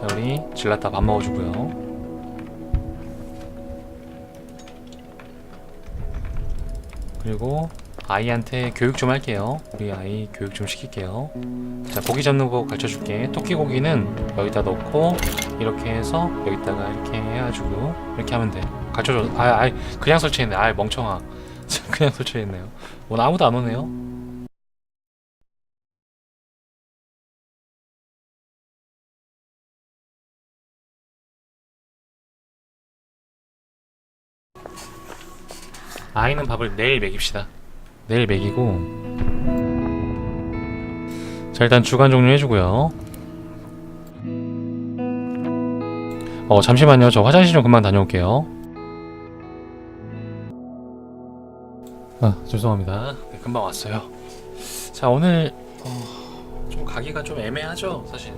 자 우리. 질라타 밥 먹어주고요. 그리고 아이한테 교육 좀 할게요. 우리 아이 교육 좀 시킬게요. 자 고기 잡는 거 가르쳐줄게. 토끼 고기는 여기다 넣고 이렇게 해서 여기다가 이렇게 해가지고 이렇게 하면 돼. 가르쳐줘. 아, 아 그냥 설치했네. 아 멍청아. 그냥 설치했네요. 오늘 아무도 안 오네요 아이는 밥을 내일 먹입시다. 내일 먹이고. 자 일단 주간 종료 해주고요. 어 잠시만요. 저 화장실 좀 금방 다녀올게요. 아 죄송합니다. 네, 금방 왔어요. 자 오늘 어, 좀 가기가 좀 애매하죠 사실.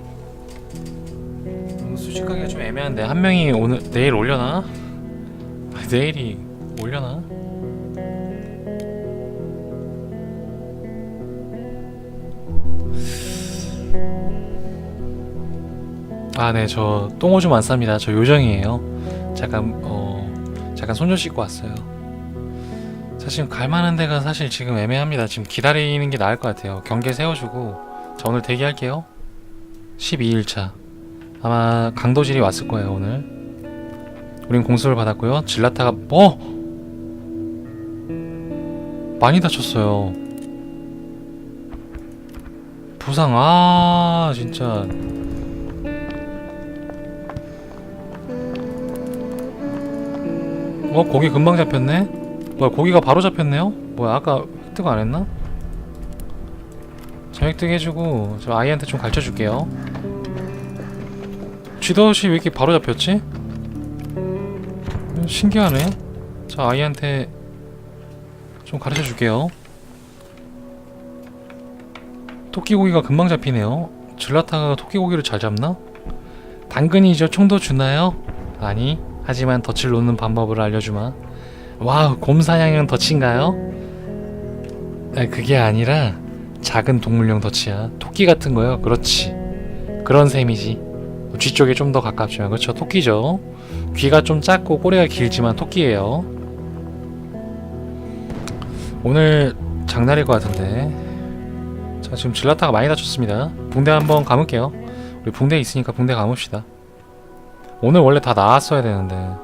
음, 수직 가기가 좀 애매한데 한 명이 오늘 내일 올려나? 아, 내일이 올려나? 아, 네, 저 똥 오줌 안 쌉니다. 저 요정이에요. 잠깐 어 잠깐 손좀 씻고 왔어요. 사실 갈 만한 데가 사실 지금 애매합니다. 지금 기다리는 게 나을 것 같아요. 경계 세워주고 저 오늘 대기할게요. 12일차 아마 강도질이 왔을 거예요 오늘. 우린 공수를 받았고요. 질라타가 어 많이 다쳤어요. 부상 아 진짜 어 고기 금방 잡혔네 뭐야 고기가 바로 잡혔네요 뭐야 아까 획득 안 했나? 자 획득 해주고 저 아이한테 좀 가르쳐 줄게요 쥐덫이 왜 이렇게 바로 잡혔지? 음, 신기하네 자 아이한테 좀 가르쳐 줄게요 토끼고기가 금방 잡히네요 질라타가 토끼고기를 잘 잡나? 당근이죠 총도 주나요? 아니 하지만 덫을 놓는 방법을 알려주마. 와우, 곰사냥용 덫인가요? 아, 그게 아니라 작은 동물용 덫이야. 토끼 같은 거요. 그렇지. 그런 셈이지. 쥐 쪽에 좀 더 가깝지만 그렇죠. 토끼죠. 귀가 좀 작고 꼬리가 길지만 토끼예요. 오늘 장날일 것 같은데. 자, 지금 질라타가 많이 다쳤습니다. 붕대 한번 감을게요. 우리 붕대 있으니까 붕대 감읍시다. 오늘 원래 다 나왔어야 되는데.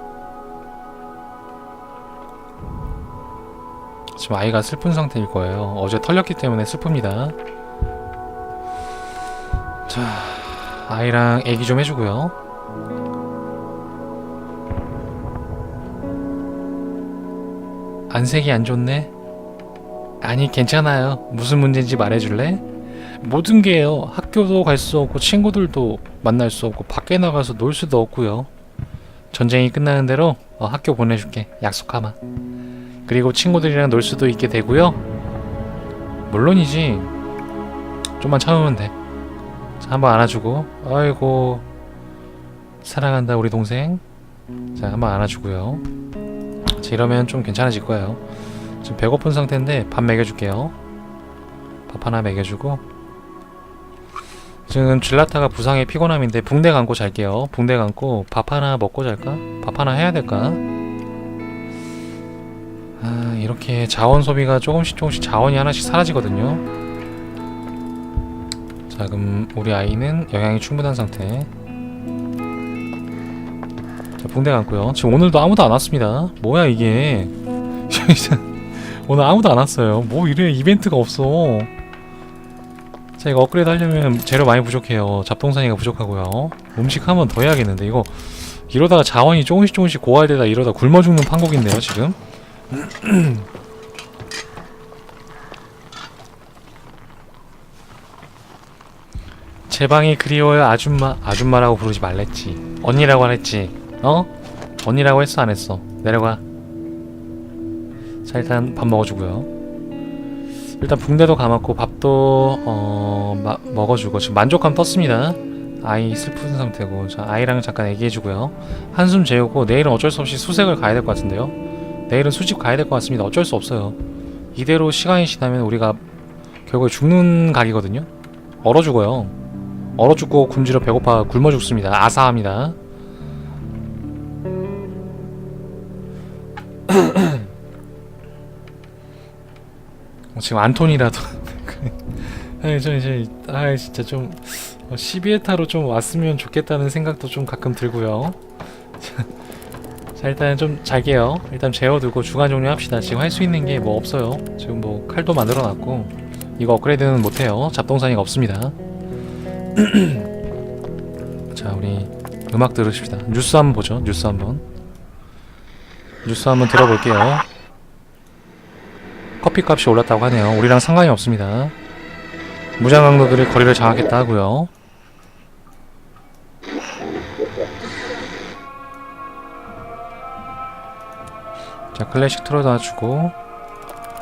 지금 아이가 슬픈 상태일 거예요. 어제 털렸기 때문에 슬픕니다. 자 아이랑 애기 좀 해주고요. 안색이 안 좋네? 아니 괜찮아요. 무슨 문제인지 말해줄래? 모든 게요. 학교도 갈 수 없고 친구들도 만날 수 없고 밖에 나가서 놀 수도 없고요. 전쟁이 끝나는 대로 어, 학교 보내줄게. 약속하마. 그리고 친구들이랑 놀 수도 있게 되고요. 물론이지. 좀만 참으면 돼. 자, 한번 안아주고. 아이고. 사랑한다 우리 동생. 자, 한번 안아주고요. 자, 이러면 좀 괜찮아질 거예요. 지금 배고픈 상태인데 밥 먹여줄게요. 밥 하나 먹여주고 지금 질라타가 부상에 피곤함인데 붕대 감고 잘게요. 붕대 감고 밥 하나 먹고 잘까? 밥 하나 해야 될까? 아 이렇게 자원 소비가 조금씩 조금씩 자원이 하나씩 사라지거든요. 자 그럼 우리 아이는 영양이 충분한 상태. 자 붕대 감고요. 지금 오늘도 아무도 안 왔습니다. 뭐야 이게? 오늘 아무도 안 왔어요. 뭐 이래 이벤트가 없어. 자 이거 업그레이드 하려면 재료 많이 부족해요. 잡동사니가 부족하고요. 음식 한 번 더 해야겠는데 이거. 이러다가 자원이 조금씩 조금씩 고갈되다 이러다 굶어 죽는 판국인데요 지금. 제 방이 그리워요. 아줌마 아줌마라고 부르지 말랬지. 언니라고 안 했지. 어? 언니라고 했어? 안 했어? 내려가. 자 일단 밥 먹어주고요 일단 붕대도 감았고 밥도 어 마, 먹어주고 지금 만족감 떴습니다. 아이 슬픈 상태고 자 아이랑 잠깐 얘기해주고요. 한숨 재우고 내일은 어쩔 수 없이 수색을 가야 될 것 같은데요. 내일은 수집 가야 될 것 같습니다. 어쩔 수 없어요. 이대로 시간이 지나면 우리가 결국에 죽는 각이거든요. 얼어 죽어요. 얼어 죽고 굶주려 배고파 굶어 죽습니다. 아사합니다. 어, 지금 안톤이라도 아니 저 이제 아 진짜 좀 어, 시비에타로 좀 왔으면 좋겠다는 생각도 좀 가끔 들고요. 자 일단 좀 잘게요. 일단 재워두고 주간 종료합시다. 지금 할 수 있는 게 뭐 없어요. 지금 뭐 칼도 만들어놨고 이거 업그레이드는 못해요. 잡동사니가 없습니다. 자 우리 음악 들으십시다. 뉴스 한번 보죠. 뉴스 한번. 뉴스 한번 들어볼게요. 커피 값이 올랐다고 하네요. 우리랑 상관이 없습니다. 무장 강도들이 거리를 장악했다 하고요. 자 클래식 틀어놔주고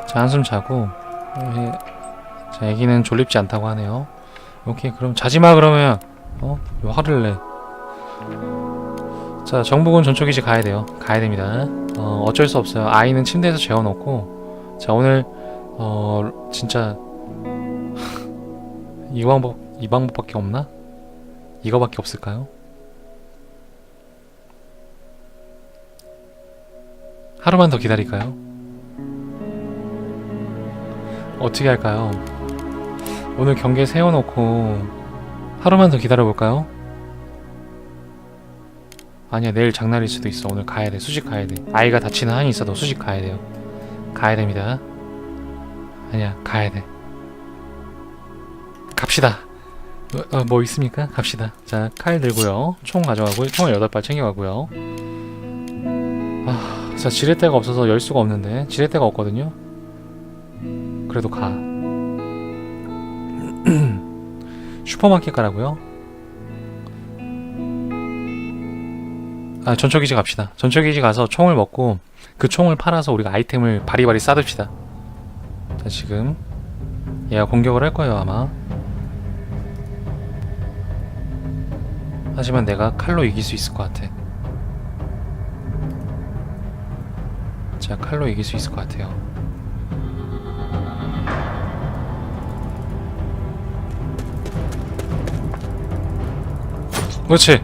자 한숨 자고 예, 자 애기는 졸립지 않다고 하네요. 오케이 그럼 자지마 그러면 어? 왜 화를 내? 자 정부군 전초기지 가야 돼요. 가야 됩니다. 어 어쩔 수 없어요. 아이는 침대에서 재워놓고 자 오늘 어 진짜 이 방법 이 방법밖에 없나? 이거밖에 없을까요? 하루만 더 기다릴까요? 어떻게 할까요? 오늘 경계 세워놓고 하루만 더 기다려볼까요? 아니야 내일 장날일 수도 있어 오늘 가야 돼 수직 가야 돼 아이가 다치는 한이 있어도 수직 가야 돼요 가야 됩니다. 아니야 가야 돼. 갑시다. 어, 어, 뭐 있습니까? 갑시다. 자 칼 들고요. 총 가져가고 총을 8발 챙겨가고요. 아, 자 지렛대가 없어서 열 수가 없는데. 지렛대가 없거든요. 그래도 가. 슈퍼마켓 가라고요? 아 전초기지 갑시다. 전초기지 가서 총을 먹고 그 총을 팔아서 우리가 아이템을 바리바리 싸둡시다. 자 지금 얘가 공격을 할 거예요 아마. 하지만 내가 칼로 이길 수 있을 것 같아. 자 칼로 이길 수 있을 것 같아요. 그렇지.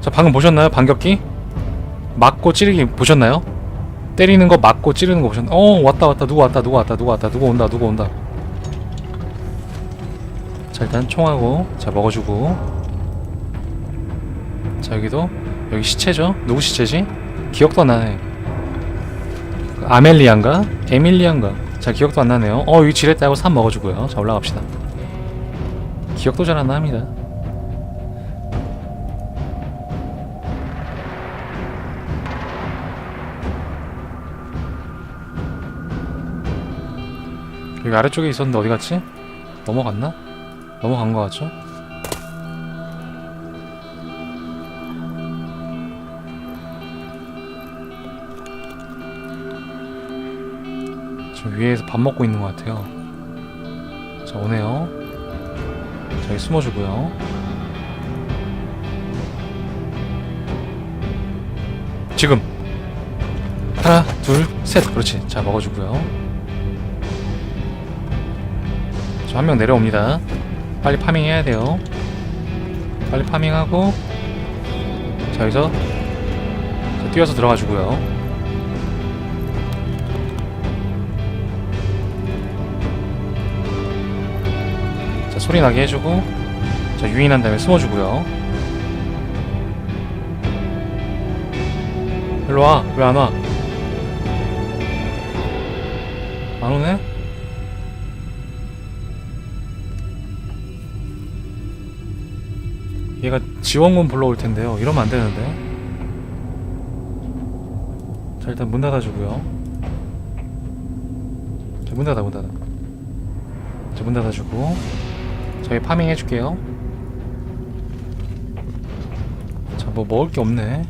자 방금 보셨나요? 반격기? 맞고 찌르기 보셨나요? 때리는 거 맞고 찌르는 거 보셨나요? 어 왔다 왔다 누구 왔다 누구 왔다 누구 왔다 누구 온다 누구 온다 자 일단 총하고 자 먹어주고 자 여기도 여기 시체죠? 누구 시체지? 기억도 안 나네 그 아멜리안가? 에밀리안가? 자 기억도 안 나네요 어 여기 지렛대하고 산 먹어주고요 자 올라갑시다 기억도 잘 안 납니다 여기 아래쪽에 있었는데 어디 갔지? 넘어갔나? 넘어간 거 같죠? 지금 위에서 밥 먹고 있는 것 같아요. 자 오네요. 자 여기 숨어주고요. 지금 하나 둘셋 그렇지. 자 먹어주고요. 저 한 명 내려옵니다. 빨리 파밍해야 돼요. 빨리 파밍하고 자 여기서 자, 뛰어서 들어가 주고요. 자 소리 나게 해주고 자 유인한 다음에 숨어주고요. 일로 와. 왜 안 와? 지원군 불러올 텐데요. 이러면 안 되는데. 자 일단 문 닫아주고요. 자, 문 닫아 문 닫아. 자, 문 닫아주고 저희 파밍 해줄게요. 자 뭐 먹을 게 없네.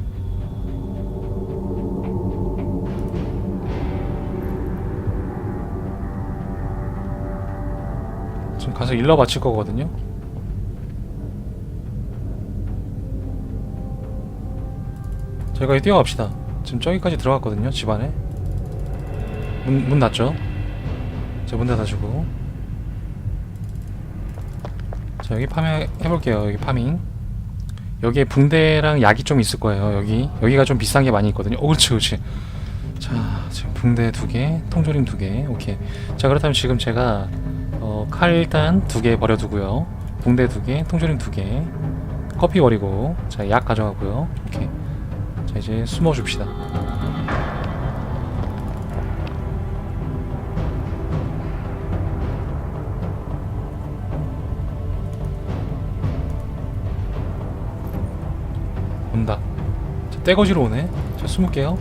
지금 가서 일러 바칠 거거든요. 저희가 뛰어갑시다. 지금 저기까지 들어갔거든요. 집 안에. 문, 문 닫죠? 자, 문 닫아주고. 자, 자 여기 파밍 해볼게요 여기 파밍 여기에 붕대랑 약이 좀 있을 거예요 여기 여기가 좀 비싼 게 많이 있거든요 오 그렇지 그렇지 자 지금 붕대 두개 통조림 두 개 오케이 자 그렇다면 지금 제가 어, 칼 일단 두 개 버려두고요 붕대 두개 통조림 두 개 커피 버리고 자 약 가져가고요 오케이 자 이제 숨어 줍시다. 온다. 자, 떼거지로 오네. 자 숨을게요.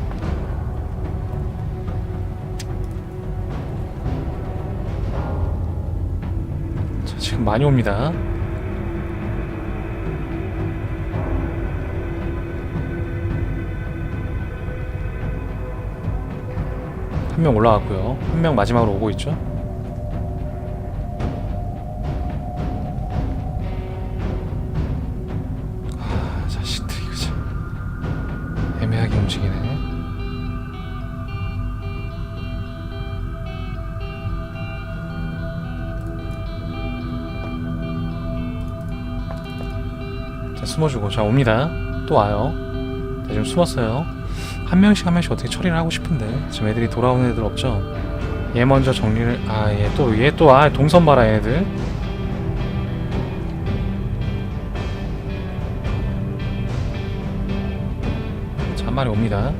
자 지금 많이 옵니다 한 명 올라갔고요. 한 명 마지막으로 오고 있죠. 아 자식들이 그지 애매하게 움직이네. 자 숨어주고. 자 옵니다. 또 와요. 자 지금 숨었어요 한 명씩 한 명씩 어떻게 처리를 하고 싶은데. 지금 애들이 돌아오는 애들 없죠? 얘 먼저 정리를 아 얘 또 얘 또 아 동선 봐라 얘들. 자, 한 마리 옵니다.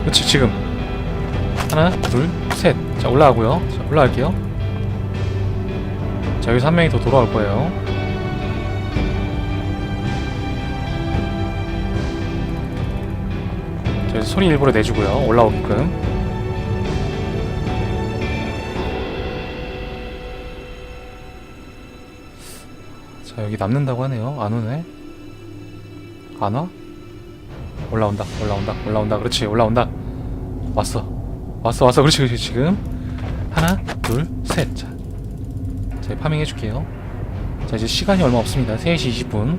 그렇지 지금. 하나 둘 셋 자 올라가고요. 자 올라갈게요 자 여기서 한 명이 더 돌아올 거예요. 자 여기서 소리 일부러 내주고요 올라오게끔. 자 여기 남는다고 하네요 안 오네. 안 와? 올라온다 올라온다 올라온다. 그렇지 올라온다. 왔어. 왔어 왔어. 그렇지 그렇지. 지금. 하나 둘셋자 자 파밍 해줄게요. 자 이제 시간이 얼마 없습니다. 3시 20분.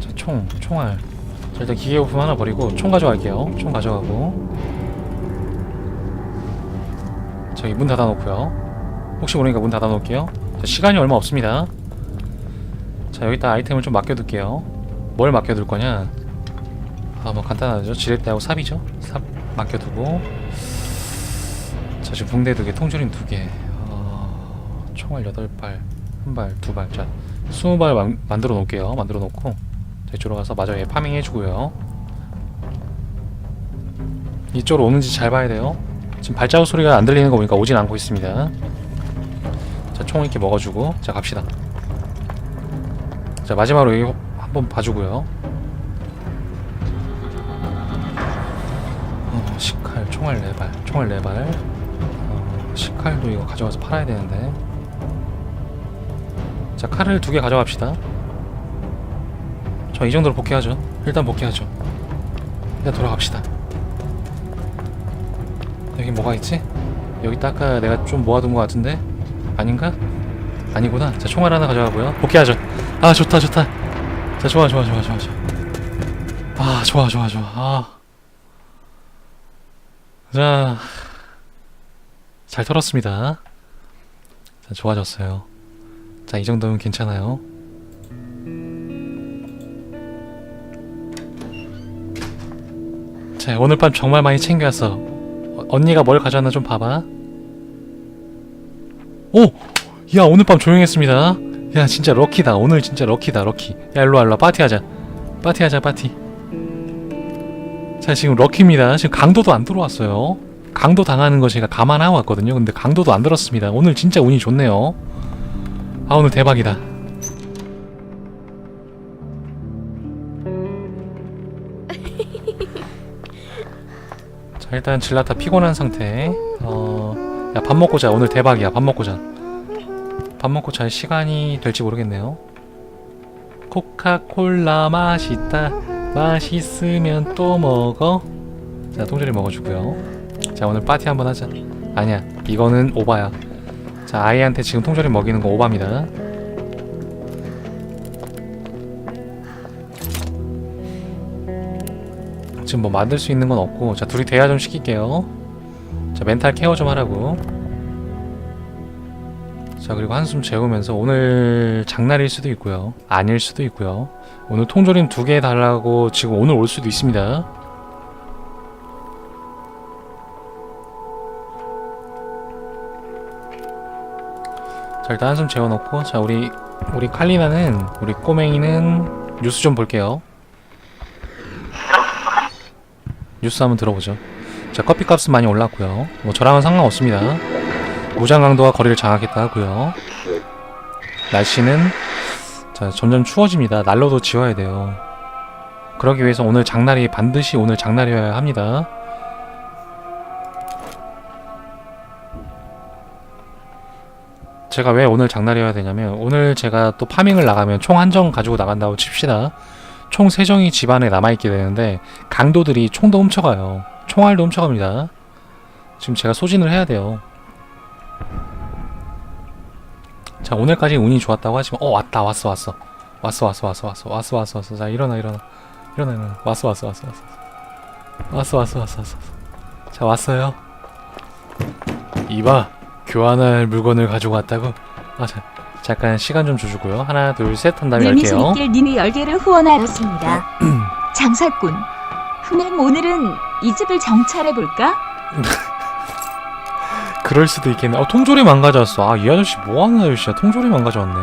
자 총 총알. 자 일단 기계 부품 하나 버리고 총 가져갈게요. 총 가져가고. 저기 문 닫아놓고요. 혹시 모르니까 문 닫아놓을게요. 자 시간이 얼마 없습니다. 자 여기다 아이템을 좀 맡겨둘게요. 뭘 맡겨둘 거냐? 아 뭐 간단하죠. 지렛대하고 삽이죠. 삽 맡겨두고 자 지금 붕대 두개 통조림 두개 어, 총알 8발 한발 두발 자 20발 만, 만들어 놓을게요. 만들어 놓고 자, 이쪽으로 가서 마저 얘 파밍 해주고요. 이쪽으로 오는지 잘 봐야 돼요. 지금 발자국 소리가 안 들리는 거 보니까 오진 않고 있습니다. 자 총 이렇게 먹어주고 자 갑시다. 자 마지막으로 여기 한번 봐주고요. 어, 식칼 총알 4발 총알 4발 어, 식칼도 이거 가져가서 팔아야 되는데. 자 칼을 두 개 가져갑시다. 저이 정도로 복귀하죠. 일단 복귀하죠. 일단 돌아갑시다. 여기 뭐가 있지? 여기 딱 아까 내가 좀 모아둔 것 같은데? 아닌가? 아니구나. 자 총알 하나 가져가고요. 복귀하죠. 아 좋다 좋다. 자 좋아 좋아 좋아 좋아 좋아. 아 좋아 좋아 좋아. 아. 자, 잘 털었습니다. 자, 좋아졌어요. 자, 이 정도면 괜찮아요. 자, 오늘 밤 정말 많이 챙겨왔어. 어, 언니가 뭘 가져왔나 좀 봐봐. 오! 야, 오늘 밤 조용했습니다. 야, 진짜 럭키다. 오늘 진짜 럭키다, 럭키. 야, 일로와, 일로와. 파티하자. 파티하자, 파티. 자 지금 럭키입니다. 지금 강도도 안 들어왔어요. 강도 당하는 거 제가 감안하고 왔거든요. 근데 강도도 안 들었습니다. 오늘 진짜 운이 좋네요. 아 오늘 대박이다. 자 일단 질라타 피곤한 상태. 어 야 밥 먹고 자. 오늘 대박이야. 밥 먹고 자. 밥 먹고 잘 시간이 될지 모르겠네요. 코카콜라 맛있다. 맛있으면 또 먹어. 자, 통조림 먹어주고요. 자, 오늘 파티 한번 하자. 아니야, 이거는 오바야. 자, 아이한테 지금 통조림 먹이는 거 오바입니다. 지금 뭐 만들 수 있는 건 없고 자 둘이 대화 좀 시킬게요 자 멘탈 케어 좀 하라고 자 그리고 한숨 재우면서 오늘 장날일 수도 있고요 아닐 수도 있고요 오늘 통조림 두 개 달라고 지금 오늘 올 수도 있습니다 자 일단 한숨 재워놓고. 자 우리 우리 칼리나는 우리 꼬맹이는 뉴스 좀 볼게요. 뉴스 한번 들어보죠. 자 커피값은 많이 올랐고요. 뭐 저랑은 상관없습니다. 무장 강도가 거리를 장악했다 하고요. 날씨는 자 점점 추워집니다. 난로도 지워야 돼요. 그러기 위해서 오늘 장날이 반드시 오늘 장날이어야 합니다 제가 왜 오늘 장날이어야 되냐면 오늘 제가 또 파밍을 나가면 총 한 정 가지고 나간다고 칩시다. 총 3정이 집안에 남아있게 되는데 강도들이 총도 훔쳐가요. 총알도 훔쳐갑니다. 지금 제가 소진을 해야 돼요. 자 오늘까지 운이 좋았다고 하지만 어 왔다 왔어 왔어. 왔어 왔어 왔어 왔어. 왔어 왔어 왔어. 자 일어나 일어나. 일어나 일어나. 왔어 왔어 왔어 왔어. 왔어 왔어 왔어 왔어. 자 왔어요. 이봐 교환할 물건을 가지고 왔다고? 아 자, 잠깐 시간 좀 줘주고요. 하나 둘 셋 한 다음에 할게요. 재밌길 님이 열개를 후원하였습니다. 장사꾼. 흠님 오늘은 이 집을 정찰해 볼까? 그럴 수도 있겠네. 어 통조림 안 가져왔어. 아 이 아저씨 뭐 하는 아저씨야? 통조림 안 가져왔네.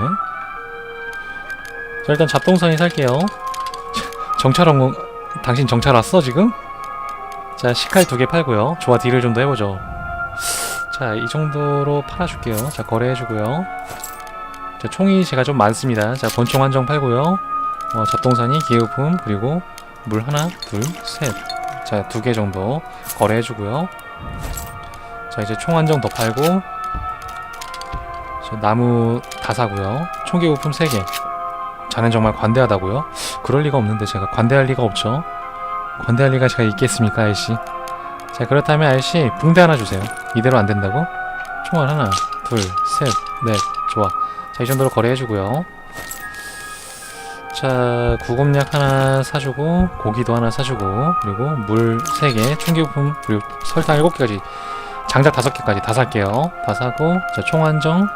자 일단 잡동사니 살게요. 정찰 온 거, 당신 정찰 왔어 지금? 자 식칼 두 개 팔고요. 좋아 딜을 좀 더 해보죠 자 이 정도로 팔아줄게요. 자 거래해주고요. 자 총이 제가 좀 많습니다. 자 권총 한정 팔고요. 어, 잡동사니 기계부품 그리고 물 하나 둘 셋 자 두 개 정도 거래해주고요. 자 이제 총 한정 더 팔고 저 나무 다 사고요. 총기 부품 3개. 자넨 정말 관대하다고요? 그럴 리가 없는데 제가 관대할 리가 없죠. 관대할 리가 제가 있겠습니까 아이씨 자 그렇다면 아이씨 붕대 하나 주세요 이대로 안 된다고? 총알 하나 둘셋넷 좋아 자 이 정도로 거래해주고요 자 구급약 하나 사주고 고기도 하나 사주고 그리고 물 3개 총기 부품 그리고 설탕 7개까지 장작 다섯 개까지 다 살게요. 다 사고 자 총한정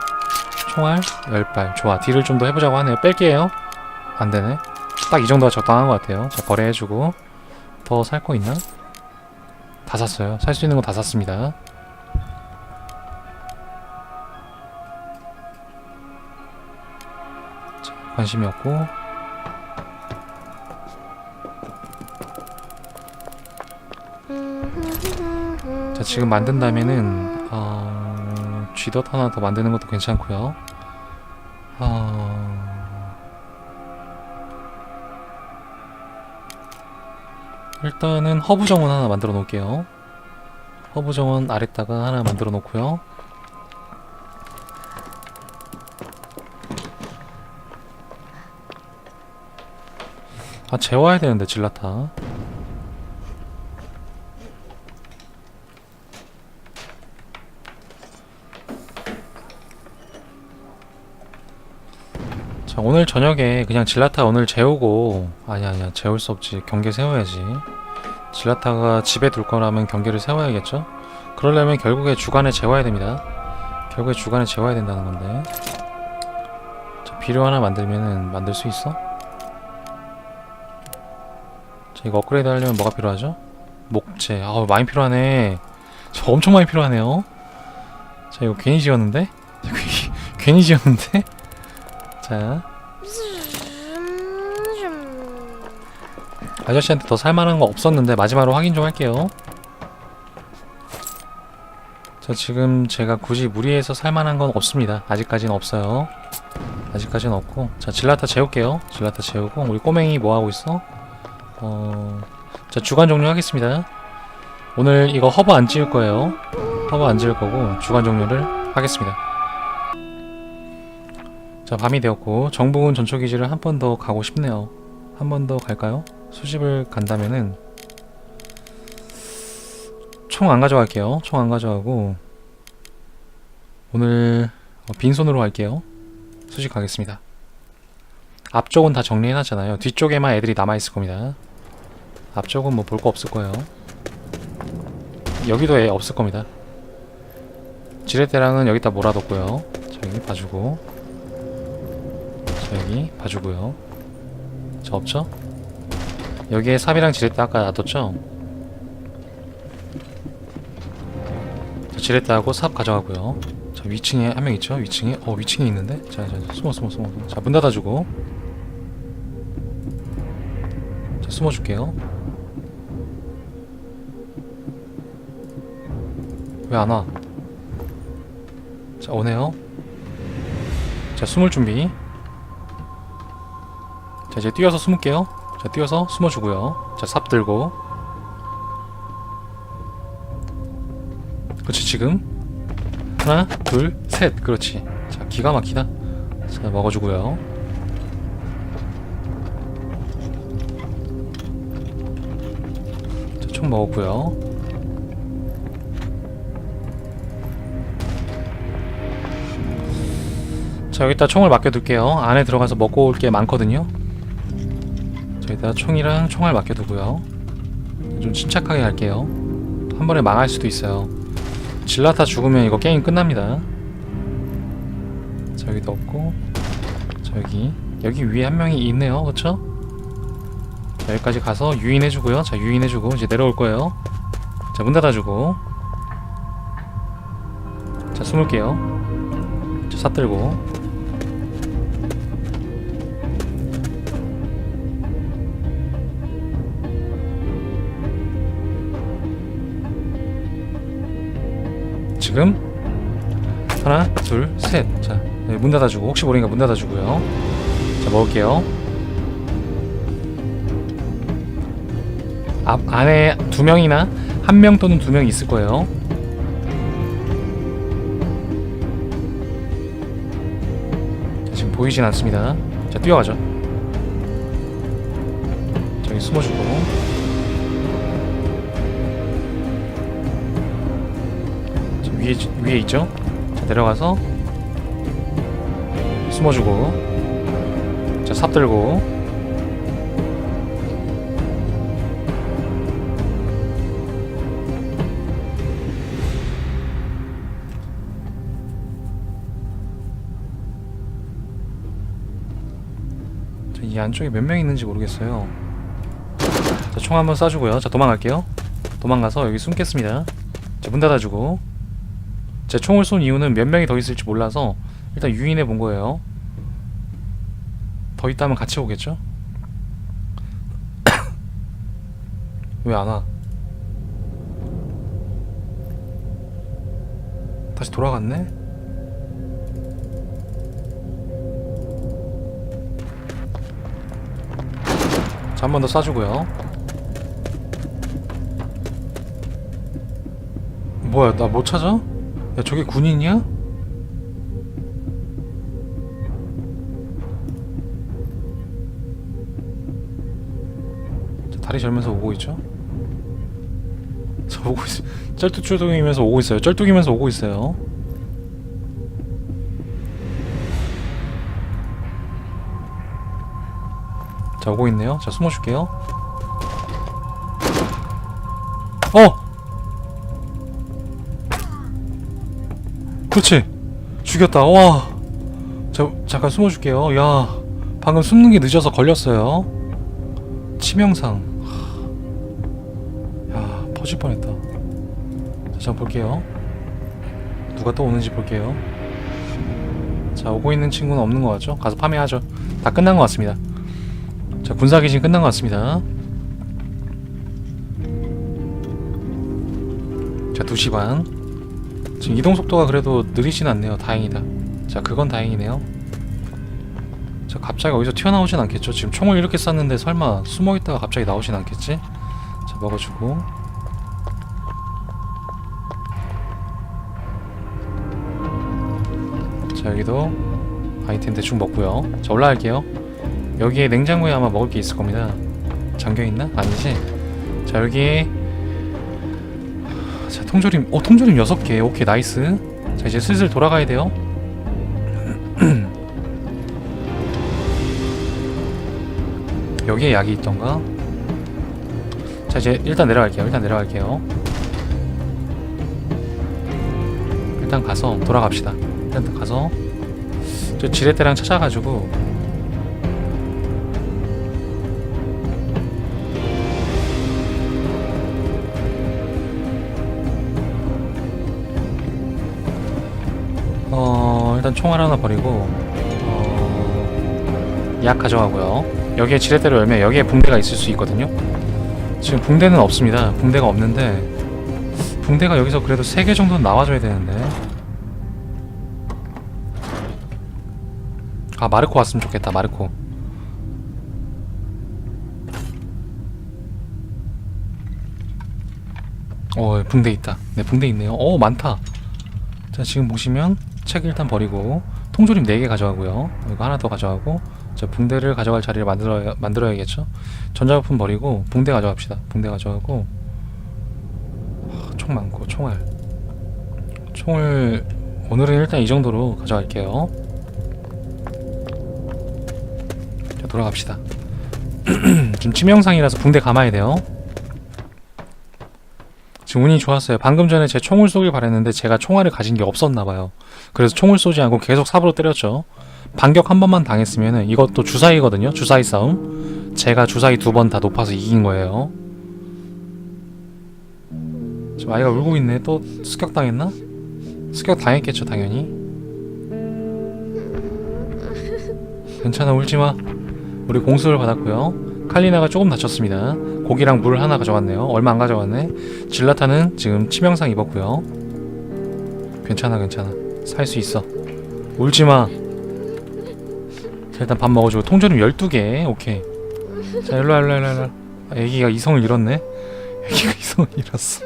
총알 10발 좋아 딜을 좀 더 해보자고 하네요. 뺄게요. 안되네. 딱 이 정도가 적당한 것 같아요. 자 거래해주고 더 살 거 있나? 다 샀어요. 살 수 있는 거 다 샀습니다. 자, 관심이 없고 자 지금 만든다면은 어... 쥐덫 하나 더 만드는 것도 괜찮고요. 일단은 허브 정원 하나 만들어 놓을게요. 허브 정원 아래다가 하나 만들어 놓고요. 아 재워야 되는데 질라타. 자 오늘 저녁에 그냥 질라타 오늘 재우고 아니 아니야 재울 수 없지 경계 세워야지 질라타가 집에 둘 거라면 경계를 세워야겠죠 그러려면 결국에 주간에 재워야 됩니다 결국에 주간에 재워야 된다는 건데 자 비료 하나 만들면은 만들 수 있어? 자 이거 업그레이드 하려면 뭐가 필요하죠? 목재 아우 많이 필요하네 저 엄청 많이 필요하네요 자 이거 괜히 지었는데? 괜히 지었는데? 자 아저씨한테 더 살만한 거 없었는데 마지막으로 확인 좀 할게요. 자 지금 제가 굳이 무리해서 살만한 건 없습니다. 아직까지는 없어요. 아직까지는 없고. 자 질라타 재울게요. 질라타 재우고 우리 꼬맹이 뭐하고 있어? 어... 자 주간 종료 하겠습니다. 오늘 이거 허브 안 지을 거예요. 허브 안 지을 거고 주간 종료를 하겠습니다. 자 밤이 되었고 정부군 전초기지를 한 번 더 가고 싶네요. 한 번 더 갈까요? 수집을 간다면은 총 안 가져갈게요 총 안 가져가고 오늘 어, 빈손으로 갈게요 수집 가겠습니다 앞쪽은 다 정리해놨잖아요 뒤쪽에만 애들이 남아있을 겁니다 앞쪽은 뭐 볼 거 없을 거예요. 여기도 애 없을 겁니다. 지렛대랑은 여기다 몰아뒀고요. 자, 여기 봐주고. 자, 여기 봐주고요. 저 없죠? 여기에 삽이랑 지렛대 아까 놔뒀죠? 자, 지렛대하고 삽 가져가고요. 자, 위층에 한 명 있죠? 위층에? 어, 위층에 있는데? 자, 자, 자, 숨어, 숨어, 숨어. 자, 문 닫아주고. 자, 숨어줄게요. 왜 안 와? 자, 오네요. 자, 숨을 준비. 자, 이제 뛰어서 숨을게요. 자, 뛰어서 숨어주고요. 자, 삽 들고. 그렇지, 지금. 하나, 둘, 셋. 그렇지. 자, 기가 막히다. 자, 먹어주고요. 자, 총 먹었고요. 자 여기다 총을 맡겨둘게요 안에 들어가서 먹고 올 게 많거든요 자 여기다 총이랑 총알 맡겨두고요. 좀 침착하게 갈게요. 한 번에 망할 수도 있어요. 질라타 죽으면 이거 게임 끝납니다. 자 여기도 없고 자 여기 여기 위에 한 명이 있네요. 그쵸? 자 여기까지 가서 유인해주고요. 자 유인해주고 이제 내려올 거예요. 자 문 닫아주고. 자 숨을게요. 자 삽들고 지금. 하나 둘셋자 네, 문 닫아주고 혹시 모르니까 문 닫아주고요. 자 먹을게요. 앞 안에 두 명이나 한 명 또는 두 명 있을 거예요. 자, 지금 보이진 않습니다. 자 뛰어가죠. 저기 숨어주고 위에 위에 있죠? 자 내려가서 숨어주고 자 삽 들고 자, 이 안쪽에 몇 명 있는지 모르겠어요. 자, 총 한번 쏴주고요. 자, 도망갈게요. 도망가서 여기 숨겠습니다. 자, 문 닫아주고. 제 총을 쏜 이유는 몇 명이 더 있을지 몰라서 일단 유인해 본 거예요. 더 있다면 같이 오겠죠? 왜 안 와? 다시 돌아갔네? 자, 한 번 더 쏴주고요. 뭐야, 나 못 찾아? 야, 저게 군인이야? 자, 다리 절면서 오고 있죠? 저 오고 있어. 쩔뚝쩔뚝이면서 오고 있어요. 쩔뚝이면서 오고 있어요. 자, 오고 있네요. 자, 숨어줄게요. 그렇지! 죽였다. 와! 자, 잠깐 숨어줄게요. 야, 방금 숨는 게 늦어서 걸렸어요. 치명상. 야, 퍼질 뻔했다. 자, 잠깐 볼게요. 누가 또 오는지 볼게요. 자, 오고 있는 친구는 없는 것 같죠? 가서 파밍하죠. 다 끝난 것 같습니다. 자 군사 귀신 끝난 것 같습니다. 자 2시 반. 지금 이동 속도가 그래도 느리진 않네요. 다행이다. 자 그건 다행이네요. 자 갑자기 어디서 튀어나오진 않겠죠? 지금 총을 이렇게 쐈는데 설마 숨어 있다가 갑자기 나오진 않겠지? 자 먹어주고. 자 여기도 아이템 대충 먹고요. 자 올라갈게요. 여기에 냉장고에 아마 먹을 게 있을 겁니다. 잠겨 있나? 아니지. 자 여기에 자 통조림. 어 통조림 6개. 오케이 나이스. 자 이제 슬슬 돌아가야 돼요. 여기에 약이 있던가? 자 이제 일단 내려갈게요 일단 내려갈게요 일단 가서 돌아갑시다 일단 가서 저 지렛대랑 찾아가지고 어 일단 총알 하나 버리고 어, 약 가져가고요. 여기에 지렛대를 열면 여기에 붕대가 있을 수 있거든요. 지금 붕대는 없습니다. 붕대가 없는데 붕대가 여기서 그래도 3개 정도는 나와줘야 되는데. 아 마르코 왔으면 좋겠다 마르코. 어 붕대 있다. 네 붕대 있네요. 어 많다. 자 지금 보시면 책 일단 버리고 통조림 4개 가져가고요. 이거 하나 더 가져가고 자 붕대를 가져갈 자리를 만들어야, 만들어야겠죠? 전자부품 버리고 붕대 가져갑시다. 붕대 가져가고 아, 총 많고 총알. 총을 오늘은 일단 이 정도로 가져갈게요. 자 돌아갑시다. 좀 치명상이라서 붕대 감아야 돼요 지금 운이 좋았어요. 방금 전에 제 총을 쏘길 바랬는데 제가 총알을 가진 게 없었나 봐요. 그래서 총을 쏘지 않고 계속 삽으로 때렸죠. 반격 한 번만 당했으면은 이것도 주사위거든요. 주사위 싸움. 제가 주사위 두 번 다 높아서 이긴 거예요. 지금 아이가 울고 있네. 또 습격당했나? 습격 당했겠죠 당연히. 괜찮아 울지마. 우리 공수를 받았고요 칼리나가 조금 다쳤습니다. 고기랑 물 하나 가져왔네요. 얼마 안 가져왔네. 질라타는 지금 치명상 입었고요. 괜찮아 괜찮아. 살 수 있어. 울지마. 자 일단 밥 먹어주고 통조림 12개. 오케이. 자 일로와 일로와 일로와 일로와. 아, 애기가 이성을 잃었네. 애기가 이성을 잃었어.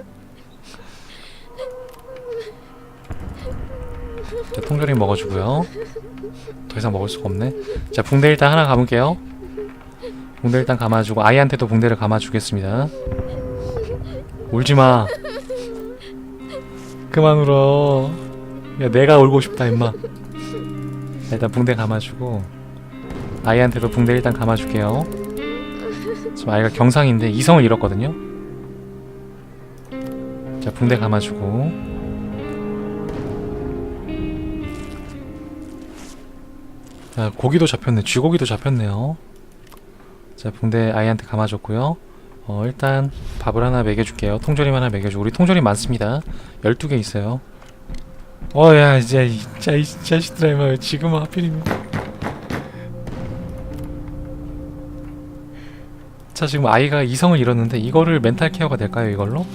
자 통조림 먹어주고요. 더 이상 먹을 수가 없네. 자 붕대 일단 하나 감을게요 붕대 일단 감아주고 아이한테도 붕대를 감아주겠습니다. 울지마. 그만 울어. 야 내가 울고 싶다 임마. 자, 일단 붕대 감아주고 아이한테도 붕대 일단 감아줄게요. 지금 아이가 경상인데 이성을 잃었거든요. 자 붕대 감아주고. 자 고기도 잡혔네. 쥐고기도 잡혔네요 자 붕대 아이한테 감아줬고요. 어 일단 밥을 하나 먹여줄게요. 통조림 하나 먹여주고 우리 통조림 많습니다. 12개 있어요. 어야 진짜 이, 자식들아 임마 지금 하필이면. 자 지금 아이가 이성을 잃었는데 이거를 멘탈 케어가 될까요 이걸로?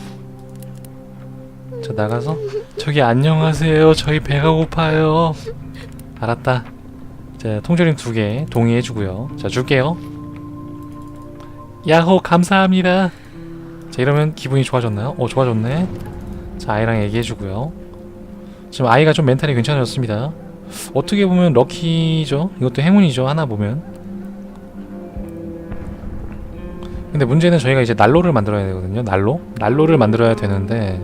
자 나가서 저기 안녕하세요. 저희 배가 고파요. 알았다. 자 통조림 두 개 동의해주고요. 자 줄게요 야호 감사합니다. 자 이러면 기분이 좋아졌나요? 어 좋아졌네. 자 아이랑 얘기해주고요. 지금 아이가 좀 멘탈이 괜찮아졌습니다. 어떻게 보면 럭키죠? 이것도 행운이죠 하나 보면. 근데 문제는 저희가 이제 난로를 만들어야 되거든요 난로? 난로를 만들어야 되는데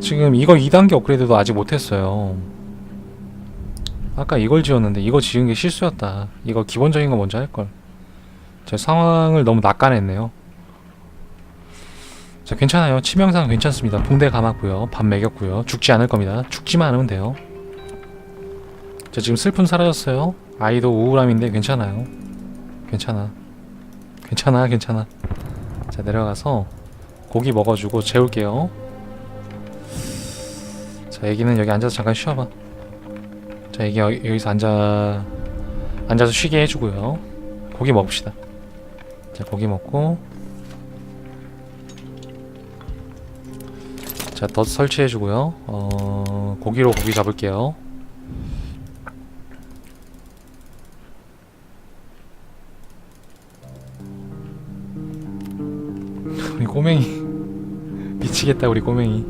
지금 이거 2단계 업그레이드도 아직 못했어요. 아까 이걸 지었는데 이거 지은 게 실수였다. 이거 기본적인 거 먼저 할걸 제 상황을 너무 낚아냈네요. 자 괜찮아요. 치명상 괜찮습니다. 붕대 감았고요. 밥 먹였고요. 죽지 않을 겁니다. 죽지만 않으면 돼요. 자 지금 슬픔 사라졌어요. 아이도 우울함인데 괜찮아요. 괜찮아. 괜찮아 괜찮아. 자 내려가서 고기 먹어주고 재울게요. 자 애기는 여기 앉아서 잠깐 쉬어봐. 자 애기 여, 여기서 앉아 앉아서 쉬게 해주고요. 고기 먹읍시다 자 고기 먹고. 자덧 설치해주고요. 어 고기로 고기 잡을게요. 우리 꼬맹이. 미치겠다 우리 꼬맹이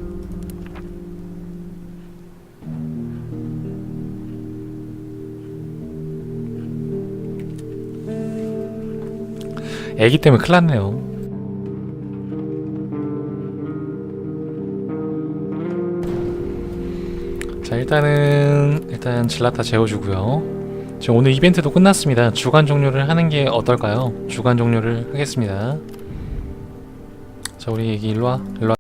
애기 때문에 큰일 났네요. 자 일단은 일단 질라타 재워주고요. 지금 오늘 이벤트도 끝났습니다. 주간 종료를 하는 게 어떨까요? 주간 종료를 하겠습니다. 자 우리 애기 일로 와 일로 와